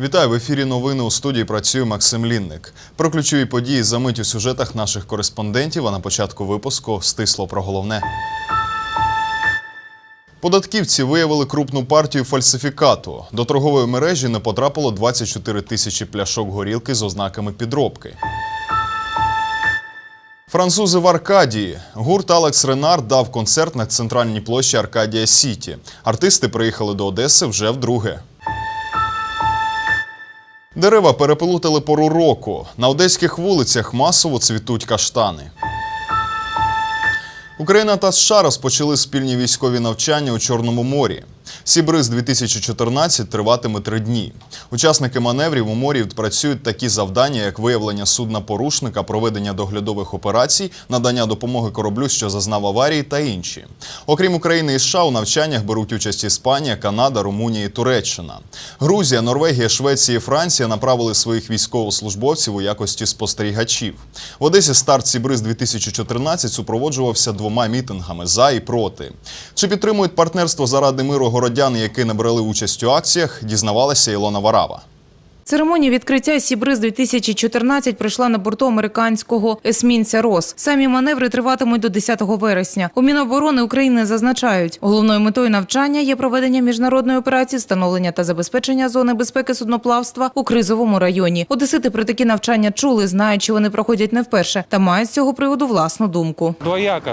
Вітаю в ефірі. Новини у студії працює Максим Лінник. Про ключові події за мить у сюжетах наших кореспондентів. А на початку випуску стисло про головне. Податківці виявили крупну партію фальсифікату. До торгової мережі не потрапило 24 тисячі пляшок горілки з ознаками підробки. Французи в Аркадії. Гурт Алекс Ренар дав концерт на центральній площі Аркадія Сіті. Артисти приїхали до Одеси вже вдруге. Дерева переплутали пору року. На одеських вулицях масово цвітуть каштани. Україна та США розпочали спільні військові навчання у Чорному морі. Сібриз 2014 триватиме три дні. Учасники маневрів у морі працюють такі завдання, як виявлення судна порушника, проведення доглядових операцій, надання допомоги кораблю, що зазнав аварії, та інші. Окрім України і США, у навчаннях беруть участь Іспанія, Канада, Румунія і Туреччина. Грузія, Норвегія, Швеція і Франція направили своїх військовослужбовців у якості спостерігачів. В Одесі старт Сібриз 2014 супроводжувався двома мітингами за і проти. Чи підтримують партнерство заради миру городяни, які не брали участь у акціях, дізнавалася Ілона Варава. Церемонія відкриття Сібриз 2014 пройшла на борту американського есмінця Рос. Самі маневри триватимуть до 10 вересня. У Міноборони України зазначають, головною метою навчання є проведення міжнародної операції встановлення та забезпечення зони безпеки судноплавства у кризовому районі. Одесити про такі навчання чули, знають, що вони проходять не вперше, та мають з цього приводу власну думку. Двояко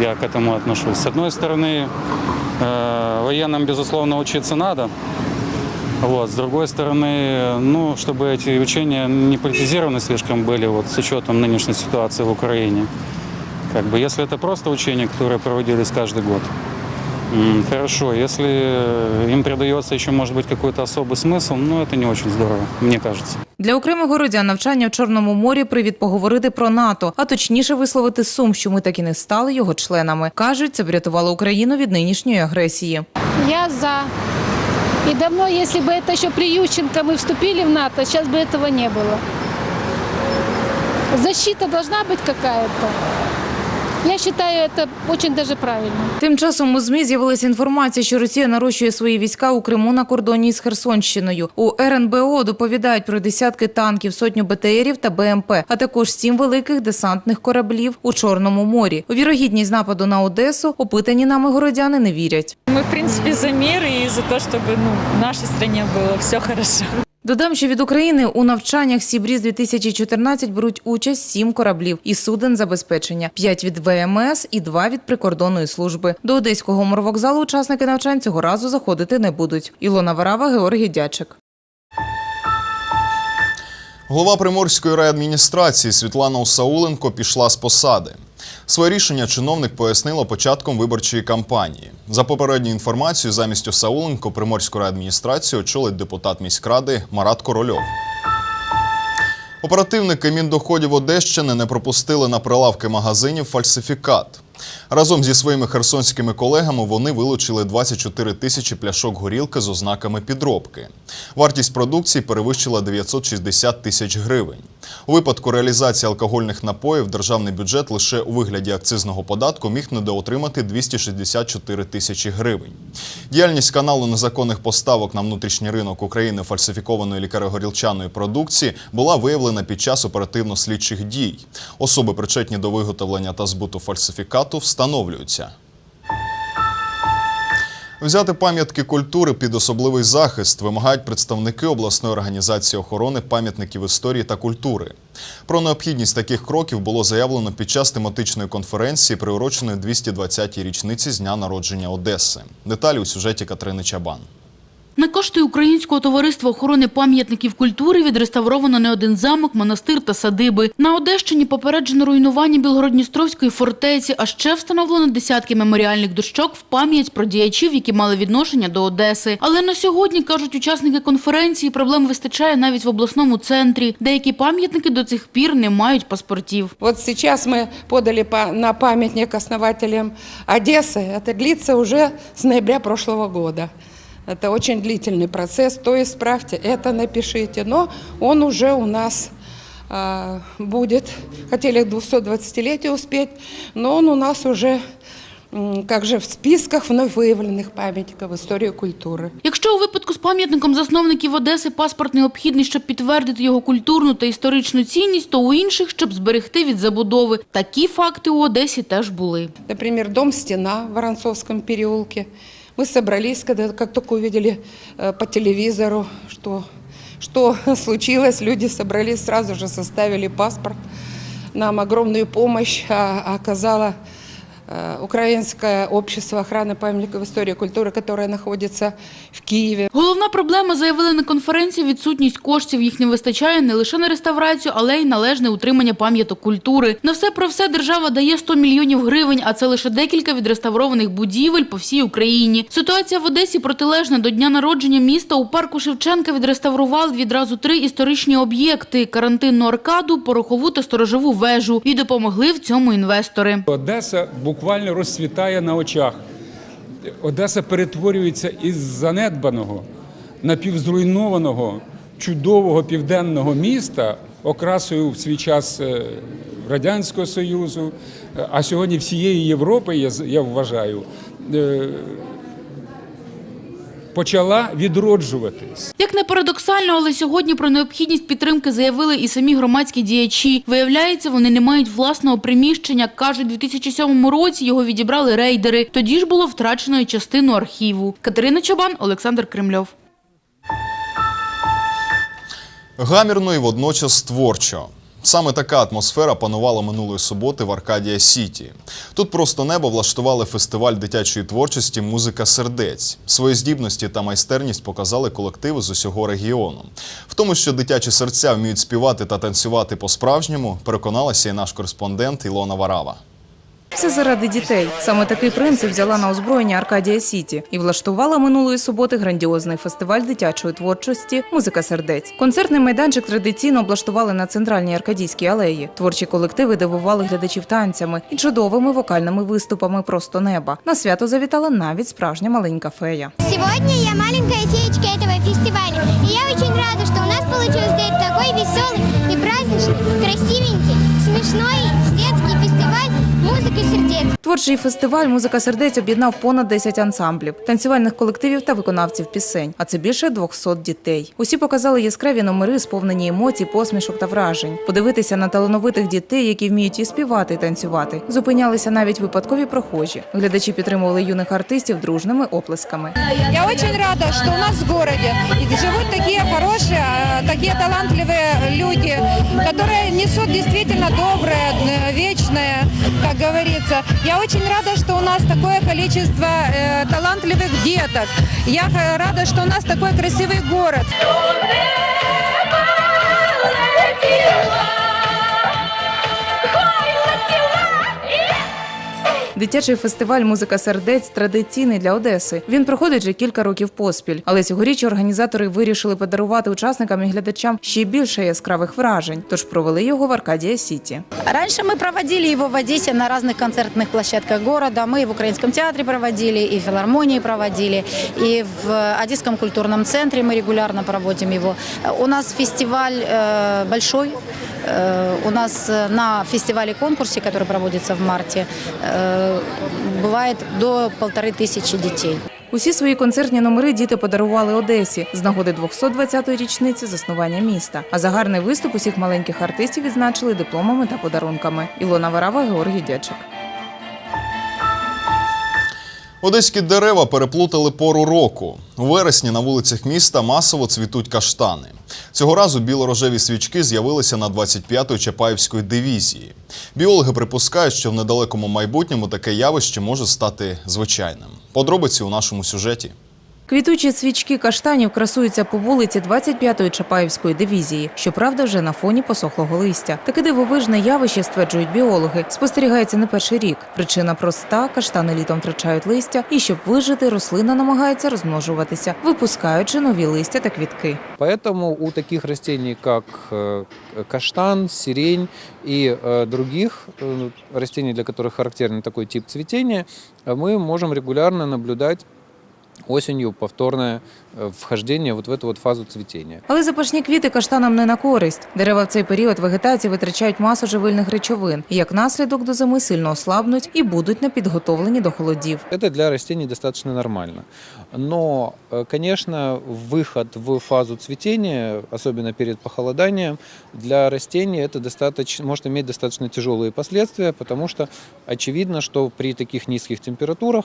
я к этому отношусь. С одной стороны, э, военным, безусловно, учиться надо. Вот. С другой стороны, ну, чтобы эти учения не политизированы слишком были, вот, с учетом нынешней ситуации в Украине. Как бы, если это просто учения, которые проводились каждый год, м, хорошо. Если э, им придается еще, может быть, какой-то особый смысл, ну, это не очень здорово, мне кажется. Для окремих городян навчання в Чорному морі привід поговорити про НАТО, а точніше висловити сум, що ми так і не стали його членами. кажуть, це врятувало Україну від нинішньої агресії. Я за. И давно, если бы это еще при Ющенко мы вступили в НАТО, сейчас бы этого не было. Защита должна быть какая-то. Я считаю, это очень даже правильно. Тим часом у ЗМІ з'явилася інформація, що Росія нарощує свої війська у Криму на кордоні з Херсонщиною. У РНБО доповідають про десятки танків, сотню БТРів та БМП, а також сім великих десантних кораблів у Чорному морі. У вірогідність нападу на Одесу опитані нами городяни не вірять. Мы, в принципе, за мир и за то, чтобы ну, в нашей стране было все хорошо. Додам, що від України у навчаннях Сібріз 2014 беруть участь сім кораблів і суден забезпечення, п'ять від ВМС і два від прикордонної служби. До одеського морвокзалу учасники навчань цього разу заходити не будуть. Ілона Варава, Георгій Дячик. Голова Приморської райадміністрації Світлана Усауленко пішла з посади. Своє рішення чиновник пояснила початком виборчої кампанії. За попередньою інформацією, замість Осауленко Приморську райадміністрацію очолить депутат міськради Марат Корольов. Оперативники Міндоходів Одещини не пропустили на прилавки магазинів фальсифікат. Разом зі своїми херсонськими колегами вони вилучили 24 тисячі пляшок горілки з ознаками підробки. Вартість продукції перевищила 960 тисяч гривень. У випадку реалізації алкогольних напоїв державний бюджет лише у вигляді акцизного податку міг недоотримати 264 тисячі гривень. Діяльність каналу незаконних поставок на внутрішній ринок України фальсифікованої лікарегорілчаної продукції була виявлена під час оперативно-слідчих дій. Особи, причетні до виготовлення та збуту фальсифікату, встановлюються. Взяти пам'ятки культури під особливий захист вимагають представники обласної організації охорони пам'ятників історії та культури. Про необхідність таких кроків було заявлено під час тематичної конференції, приуроченої 220-й річниці з дня народження Одеси. Деталі у сюжеті Катерини Чабан. На кошти Українського товариства охорони пам'ятників культури відреставровано не один замок, монастир та садиби. На Одещині попереджено руйнування Білгородністровської фортеці, а ще встановлено десятки меморіальних дощок в пам'ять про діячів, які мали відношення до Одеси. Але на сьогодні, кажуть учасники конференції, проблем вистачає навіть в обласному центрі. Деякі пам'ятники до цих пір не мають паспортів. Вот сейчас мы подали па- на памятник основателям Одессы. Это длится уже с ноября прошлого года. Это очень длительный процесс, то исправьте, это напишите. Но он уже у нас а, будет, хотели к 220-летию успеть, но он у нас уже м, как же в списках вновь выявленных памятников истории культуры. Якщо у випадку з пам'ятником засновників Одеси паспорт необхідний, щоб підтвердити його культурну та історичну цінність, то у інших, щоб зберегти від забудови. Такі факти у Одесі теж були. Например, дом «Стена» в Воронцовском переулке. Мы собрались, когда как только увидели э, по телевизору, что, что случилось, люди собрались, сразу же составили паспорт. Нам огромную помощь а, оказало э, Украинское общество охраны памятников истории и культуры, которое находится в Киеве. Головна проблема, заявили на конференції, відсутність коштів. Їх не вистачає не лише на реставрацію, але й належне утримання пам'яток культури. На все про все держава дає 100 мільйонів гривень, а це лише декілька відреставрованих будівель по всій Україні. Ситуація в Одесі протилежна. До дня народження міста у парку Шевченка відреставрували відразу три історичні об'єкти: карантинну аркаду, порохову та сторожову вежу. І допомогли в цьому інвестори. Одеса буквально розцвітає на очах. Одеса перетворюється із занедбаного, напівзруйнованого, чудового південного міста, окрасою в свій час е, Радянського Союзу, е, а сьогодні всієї Європи, я, вважаю, е, почала відроджуватись. Як не парадоксально, але сьогодні про необхідність підтримки заявили і самі громадські діячі. Виявляється, вони не мають власного приміщення. Кажуть, у 2007 році його відібрали рейдери. Тоді ж було втрачено і частину архіву. Катерина Чобан, Олександр Кремльов. Гамірно і водночас творчо. Саме така атмосфера панувала минулої суботи в Аркадія Сіті. Тут просто небо влаштували фестиваль дитячої творчості Музика сердець. Свої здібності та майстерність показали колективи з усього регіону. В тому, що дитячі серця вміють співати та танцювати по-справжньому, переконалася і наш кореспондент Ілона Варава. Все заради дітей. Саме такий принцип взяла на озброєння Аркадія Сіті і влаштувала минулої суботи грандіозний фестиваль дитячої творчості Музика сердець. Концертний майданчик традиційно облаштували на центральній аркадійській алеї. Творчі колективи дивували глядачів танцями і чудовими вокальними виступами просто неба. На свято завітала навіть справжня маленька фея. Сегодня я маленькая феечка этого фестиваля. И я очень рада, что у нас получилось сделать такой веселый и праздничный, красивенький, смешной детский фестиваль музыки сердец. Творчий фестиваль Музика сердець об'єднав понад 10 ансамблів, танцювальних колективів та виконавців пісень. А це більше 200 дітей. Усі показали яскраві номери, сповнені емоцій, посмішок та вражень. Подивитися на талановитих дітей, які вміють і співати, і танцювати. Зупинялися навіть випадкові прохожі. Глядачі підтримували юних артистів дружними оплесками. Я очень рада, что у нас в городе живут такие хорошие, э, такие талантливые люди, которые несут действительно доброе, э, вечное, как Говорится. Я очень рада, что у нас такое количество э, талантливых деток. Я х- рада, что у нас такой красивый город. Дитячий фестиваль Музика сердець традиційний для Одеси. Він проходить вже кілька років поспіль. Але цьогоріч організатори вирішили подарувати учасникам і глядачам ще більше яскравих вражень. Тож провели його в Аркадія Сіті. Раньше мы проводили его в Одессе на разных концертных площадках города. Мы и в Украинском театре проводили, и в филармонии проводили, и в Одесском культурном центре мы регулярно проводим его. У нас фестиваль э, большой. Э, У нас э, на фестивале-конкурсе, который проводится в марте, э, бывает до полторы тысячи детей. Усі свої концертні номери діти подарували Одесі з нагоди 220-ї річниці заснування міста. А за гарний виступ усіх маленьких артистів відзначили дипломами та подарунками. Ілона Варава, Георгій Дячик. Одеські дерева переплутали пору року. У вересні на вулицях міста масово цвітуть каштани. Цього разу білорожеві свічки з'явилися на 25-ї Чапаївської дивізії. Біологи припускають, що в недалекому майбутньому таке явище може стати звичайним. Подробиці у нашому сюжеті. Квітучі свічки каштанів красуються по вулиці 25-ї Чапаївської дивізії. Щоправда, вже на фоні посохлого листя. Таке дивовижне явище, стверджують біологи, спостерігається не перший рік. Причина проста: каштани літом втрачають листя, і щоб вижити, рослина намагається розмножуватися, випускаючи нові листя та квітки. Поэтому у таких растений, как э, каштан, сирень и э, других э, растений, для которых характерен такой тип цветения, э, мы можем регулярно наблюдать осенью повторное э, вхождение вот в эту вот фазу цветения. Але запашні квіти каштанам не на користь. Дерева в цей період вегетації витрачають масу живильних речовин. І як наслідок до зими сильно ослабнуть і будуть непідготовлені до холодів. Это для растений достаточно нормально. Но, э, конечно, выход в фазу цветения, особенно перед похолоданием, для растений это достаточно, может иметь достаточно тяжелые последствия, потому что очевидно, что при таких низких температурах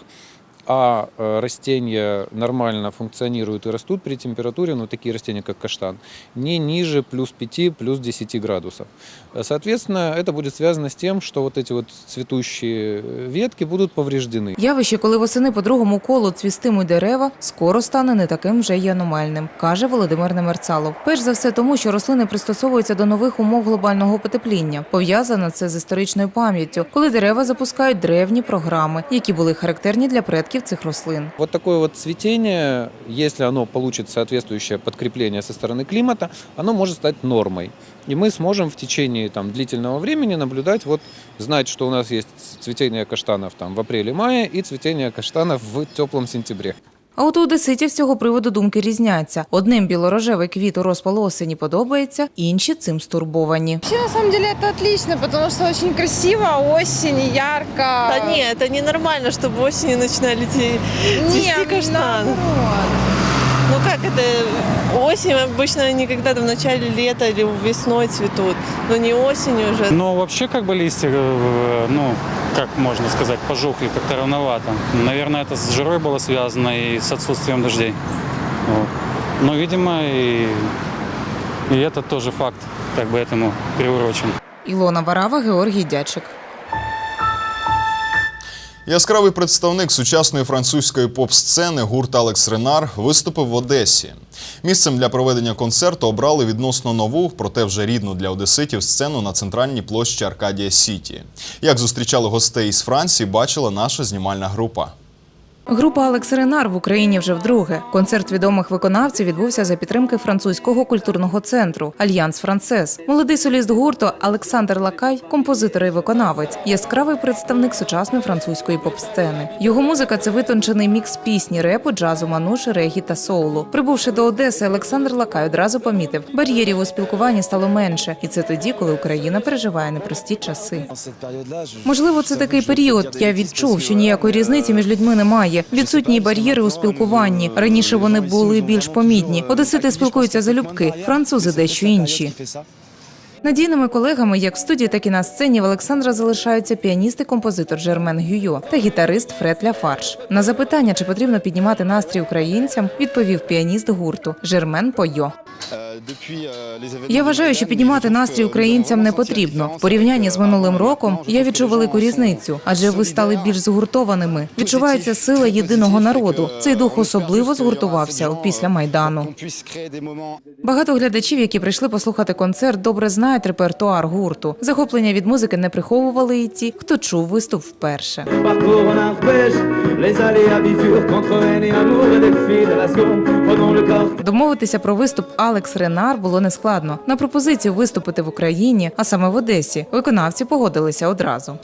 а э, растения нормально функционируют и растут при температуре, ну такие растения, как каштан, не ниже плюс 5, плюс 10 градусов. Э, Соответственно, это будет связано с тем, что вот эти вот цветущие э, ветки будут повреждены. Явище, коли восени по другому колу цвістимуть дерева, скоро стане не таким вже й аномальним, каже Володимир Немерцалов. Перш за все тому, що рослини пристосовуються до нових умов глобального потепління. Пов'язано це з історичною пам'яттю, коли дерева запускають древні програми, які були характерні для предків цих рослин. Вот такое вот цветение, если оно получит соответствующее подкрепление со стороны климата, оно может стать нормой. И мы сможем в течение там, длительного времени наблюдать, вот знать, что у нас есть цветение каштанов там, в апреле-мае и цветение каштанов в теплом сентябре. А от у одеситів з цього приводу думки різняться. Одним білорожевий квіт у розпалу осені подобається, інші цим стурбовані. Вообще, на самом деле, это отлично, потому что очень красиво, осень, ярко. Да нет, это ненормально, чтобы осенью начинали те- цвести Нет, каштаны. наоборот. Как это? Осень обычно они когда-то в начале лета или весной цветут, но не осенью уже. Но вообще как бы листья, э, ну, как можно сказать, пожухли как-то рановато. Наверное, это с жарой было связано и с отсутствием дождей. Вот. Но, видимо, и, и этот тоже факт как бы этому приурочен. Ілона Варава, Георгій Дячик. Яскравий представник сучасної французької поп-сцени гурт Алекс Ренар виступив в Одесі. Місцем для проведення концерту обрали відносно нову, проте вже рідну для одеситів сцену на центральній площі Аркадія Сіті. Як зустрічали гостей із Франції, бачила наша знімальна група. Група Алекс Ренар в Україні вже вдруге. Концерт відомих виконавців відбувся за підтримки французького культурного центру Альянс Францез. Молодий соліст гурту Олександр Лакай, композитор і виконавець, яскравий представник сучасної французької поп-сцени. Його музика це витончений мікс пісні, репу, джазу, мануші, регі та соулу. Прибувши до Одеси, Олександр Лакай одразу помітив, бар'єрів у спілкуванні стало менше, і це тоді, коли Україна переживає непрості часи. Можливо, це такий період. Я відчув, що ніякої різниці між людьми немає. Відсутні бар'єри у спілкуванні. Раніше вони були більш помітні. Одесити спілкуються залюбки, французи дещо інші. Надійними колегами, як в студії, так і на сцені, в Олександра залишаються піаніст і композитор Жермен Гюйо та гітарист Фред Ляфарш. На запитання, чи потрібно піднімати настрій українцям, відповів піаніст гурту Жермен Пойо. Я вважаю, що піднімати настрій українцям не потрібно. В порівнянні з минулим роком я відчув велику різницю, адже ви стали більш згуртованими. Відчувається сила єдиного народу. Цей дух особливо згуртувався після майдану. Багато глядачів, які прийшли послухати концерт, добре знають репертуар гурту. Захоплення від музики не приховували і ті, хто чув виступ вперше. Домовитися про виступ Алекс Ренар було нескладно. На пропозицію виступити в Україні, а саме в Одесі, виконавці погодилися одразу.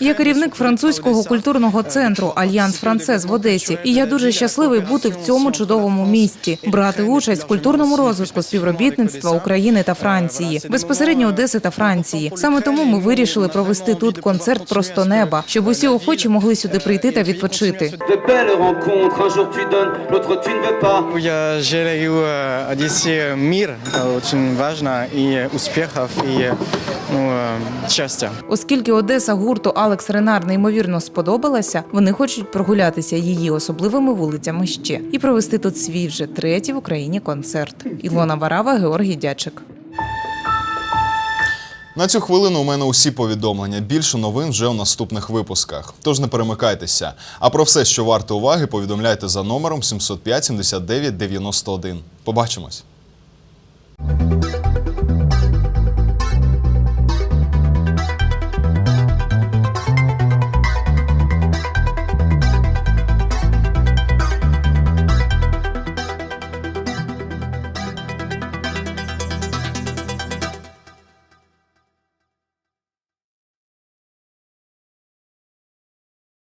Я керівник французького культурного центру Альянс Францез в Одесі, і я дуже щасливий бути в цьому чудовому місті, брати участь в культурному розвитку співробітництва України та Франції, безпосередньо Одеси та Франції. Саме тому ми вирішили провести тут концерт просто неба, щоб усі охочі могли сюди прийти та відпочити. de belles rencontres. Un jour tu donnes, l'autre tu ne veux pas. Я желаю э, Одессе мир, это очень важно, и успехов, и ну, э, счастья. Оскільки Одеса гурту Алекс Ренар неймовірно сподобалася, вони хочуть прогулятися її особливими вулицями ще і провести тут свій вже третій в Україні концерт. Ілона Варава, Георгій Дячик. На цю хвилину у мене усі повідомлення. Більше новин вже у наступних випусках. Тож не перемикайтеся. А про все, що варто уваги, повідомляйте за номером 705 79 91. Побачимось.